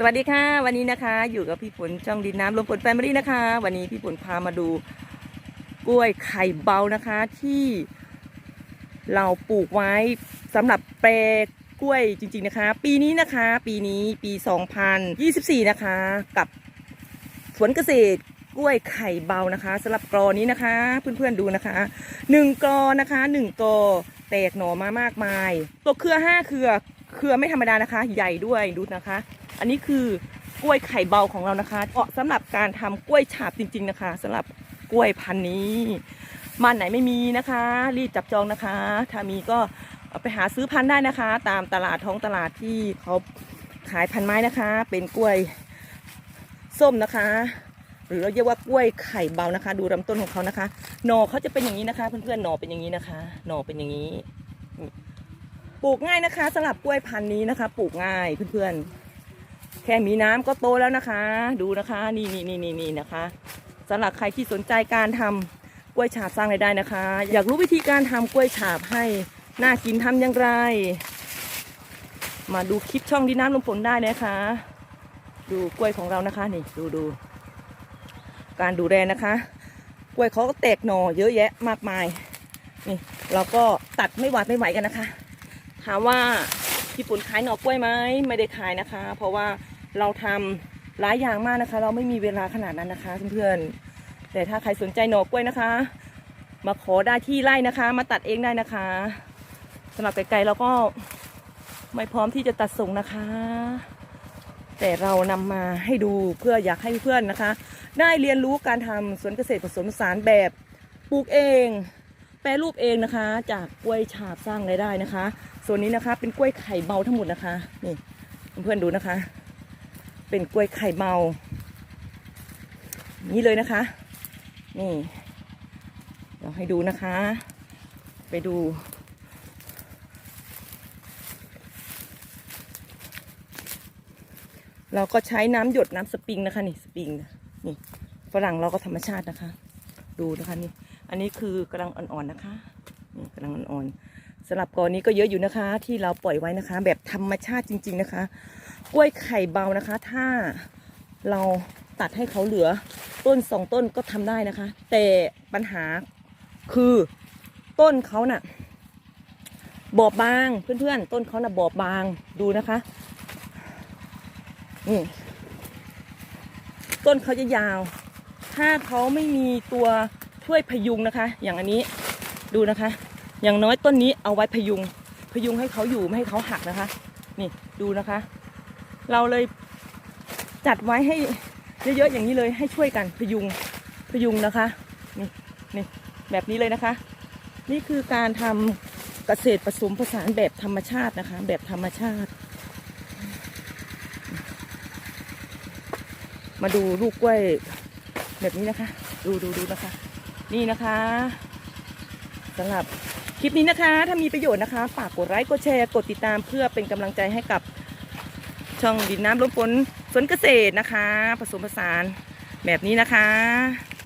สวัสดีค่ะ วันนี้นะคะ อยู่กับพี่ฝนช่องดินน้ำลมฝนแฟมิลี่นะคะ วันนี้พี่ฝนพามาดูกล้วยไข่เบานะคะ ที่เราปลูกไว้สำหรับแปลกล้วยจริง ๆนะคะ ปีนี้นะคะ ปีนี้ปี 2024 นะคะ กับสวนเกษตรกล้วยไข่เบานะคะสำหรับกรอนี้นะคะ เพื่อนๆดูนะคะหนึ่งกรอนะคะหนึ่งกรอแตกหน่อมามากมายตัวเครือห้าเครือ เครือไม่ธรรมดานะคะ ใหญ่ด้วยดูนะคะ อันนี้คือกล้วยไข่เบาของเรานะคะเหมาะสำหรับการทำกล้วยฉาบจริง ๆนะคะสำหรับกล้วยพันธุ์นี้บ้านไหนไม่มีนะคะ รีบจับจองนะคะ ถ้ามีก็ไปหาซื้อพันธุ์ได้นะคะ ตามตลาดท้องตลาดที่เขาขายพันไม้นะคะ เป็นกล้วยส้มนะคะ หรือเราเรียกว่ากล้วยไข่เบานะคะ ดูลำต้นของเขานะคะหน่อเขาจะเป็นอย่างนี้นะคะ เพื่อนๆหน่อเป็นอย่างนี้นะคะหน่อเป็นอย่างนี้ ปลูกง่ายนะคะสำหรับกล้วยพันธุ์นี้นะคะ ปลูกง่ายเพื่อนๆ แค่มีน้ำก็โตแล้วนะคะ ดูนะคะนี่นี่นี่นี่นี่นะคะสำหรับใครที่สนใจการทำกล้วยฉาบสร้างรายได้นะคะ อยากรู้วิธีการทำกล้วยฉาบให้น่ากินทำอย่างไร มาดูคลิปช่องดินน้ำลมฝนได้นะคะ ดูกล้วยของเรานะคะนี่ดูดูการดูแลนะคะ กล้วยเขาก็แตกหน่อเยอะแยะมากมายนี่เราก็ตัดไม่หวาดไม่ไหวกันนะคะ ถามว่าพี่ปุ่นขายหน่อกล้วยไหมไม่ได้ขายนะคะ เพราะว่าเราทำหลายอย่างมากนะคะ เราไม่มีเวลาขนาดนั้นนะคะเพื่อนๆแต่ถ้าใครสนใจหน่อกล้วยนะคะ มาขอได้ที่ไร่นะคะ มาตัดเองได้นะคะสำหรับไกลๆเราก็ไม่พร้อมที่จะตัดส่งนะคะ แต่เรานำมาให้ดูเพื่ออยากให้เพื่อนนะคะ ได้เรียนรู้การทำสวนเกษตรผสมผสานแบบปลูกเอง แปรรูปเองนะคะ จากกล้วยฉาบสร้างรายได้นะคะ ส่วนนี้นะคะ เป็นกล้วยไข่เบาทั้งหมดนะคะ นี่เพื่อนๆดูนะคะ เป็นกล้วยไข่เบานี่เลยนะคะ นี่เราให้ดูนะคะ ไปดูเราก็ใช้น้ำหยดน้ำสปริงนะคะนี่สปริงนี่ฝรั่งเราก็ธรรมชาตินะคะ ดูนะคะนี่ อันนี้คือกำลังอ่อนๆนะคะนี่กำลังอ่อนๆสำหรับกอนี้ก็เยอะอยู่นะคะ ที่เราปล่อยไว้นะคะ แบบธรรมชาติจริง ๆนะคะ กล้วยไข่เบานะคะ ถ้าเราตัดให้เขาเหลือต้นสองต้นก็ทำได้นะคะ แต่ปัญหาคือต้นเขาน่ะ บอบบางเพื่อนๆ ต้นเขาน่ะบอบบางดูนะคะนี่ต้นเขาจะยาว ถ้าเขาไม่มีตัว ช่วยพยุงนะคะ อย่างอันนี้ดูนะคะ อย่างน้อยต้นนี้เอาไว้พยุง พยุงให้เขาอยู่ไม่ให้เขาหักนะคะ นี่ดูนะคะ เราเลยจัดไว้ให้เยอะๆอย่างนี้เลยให้ช่วยกันพยุงพยุงนะคะนี่นี่แบบนี้เลยนะคะ นี่คือการทำเกษตรผสมผสานแบบธรรมชาตินะคะ แบบธรรมชาติ มาดูลูกกล้วยแบบนี้นะคะ ดูดูดูนะคะ นี่นะคะสำหรับคลิปนี้นะคะ ถ้ามีประโยชน์นะคะ ฝากกดไลค์กดแชร์กดติดตามเพื่อเป็นกำลังใจให้กับช่องดินน้ำลมฝนสวนเกษตรนะคะ ผสมผสานแบบนี้นะคะ